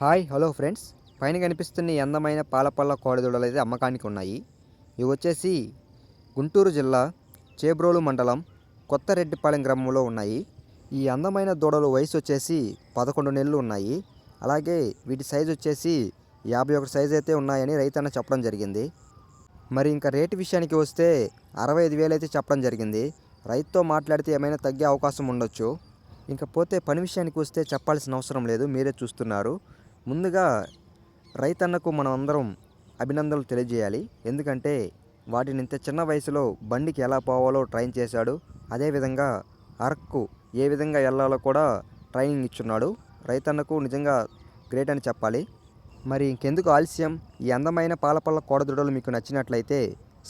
Hi hello friends. పైన కనిపిస్తున్న ఈ అందమైన పాలపల్ల కోడిదూడలు అయితే అమ్మకానికి ఉన్నాయి. ఇవి వచ్చేసి గుంటూరు జిల్లా చేబ్రోలు మండలం కొత్తరెడ్డిపాలెం గ్రామంలో ఉన్నాయి. ఈ అందమైన దూడలు వయసు వచ్చేసి పదకొండు నెలలు ఉన్నాయి. అలాగే వీటి సైజు వచ్చేసి యాభై ఒకటి సైజు అయితే ఉన్నాయని రైతన్న చెప్పడం జరిగింది. మరి ఇంకా రేటు విషయానికి వస్తే అరవై ఐదు వేలు అయితే చెప్పడం జరిగింది. రైతుతో మాట్లాడితే ఏమైనా తగ్గే అవకాశం ఉండొచ్చు. ఇంకపోతే పని విషయానికి వస్తే చెప్పాల్సిన అవసరం లేదు. మీరే చూస్తున్నారు. ముందుగా రైతన్నకు మనం అందరం అభినందనలు తెలియజేయాలి. ఎందుకంటే వాటిని ఇంత చిన్న వయసులో బండికి ఎలా పోవాలో ట్రైన్ చేశాడు. అదేవిధంగా అరకు ఏ విధంగా వెళ్ళాలో కూడా ట్రైనింగ్ ఇచ్చున్నాడు. రైతన్నకు నిజంగా గ్రేట్ అని చెప్పాలి. మరి ఇంకెందుకు ఆలస్యం? ఈ అందమైన పాలపల్ల కోడదుడలు మీకు నచ్చినట్లయితే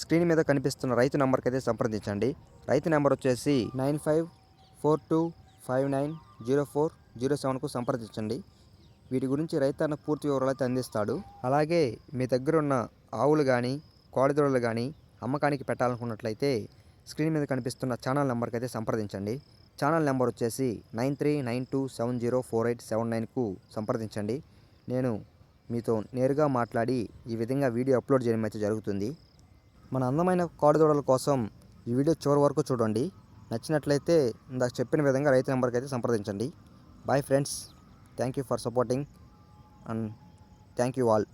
స్క్రీన్ మీద కనిపిస్తున్న రైతు నెంబర్కి అయితే సంప్రదించండి. రైతు నెంబర్ వచ్చేసి nine five four two five nine zero four zero సెవెన్కు సంప్రదించండి. వీటి గురించి రైతన్న పూర్తి వివరాలు అయితే అందిస్తాడు. అలాగే మీ దగ్గర ఉన్న ఆవులు కానీ కోడిదూడలు కానీ అమ్మకానికి పెట్టాలనుకున్నట్లయితే స్క్రీన్ మీద కనిపిస్తున్న ఛానల్ నెంబర్కి అయితే సంప్రదించండి. ఛానల్ నెంబర్ వచ్చేసి nine three nine two seven zero four eight seven నైన్కు సంప్రదించండి. నేను మీతో నేరుగా మాట్లాడి ఈ విధంగా వీడియో అప్లోడ్ చేయడం అయితే జరుగుతుంది. మన అందమైన కోడిదూడల కోసం ఈ వీడియో చివరి వరకు చూడండి. నచ్చినట్లయితే ఇందాక చెప్పిన విధంగా రైతు నెంబర్కి అయితే సంప్రదించండి. Bye friends. Thank you for supporting and thank you all.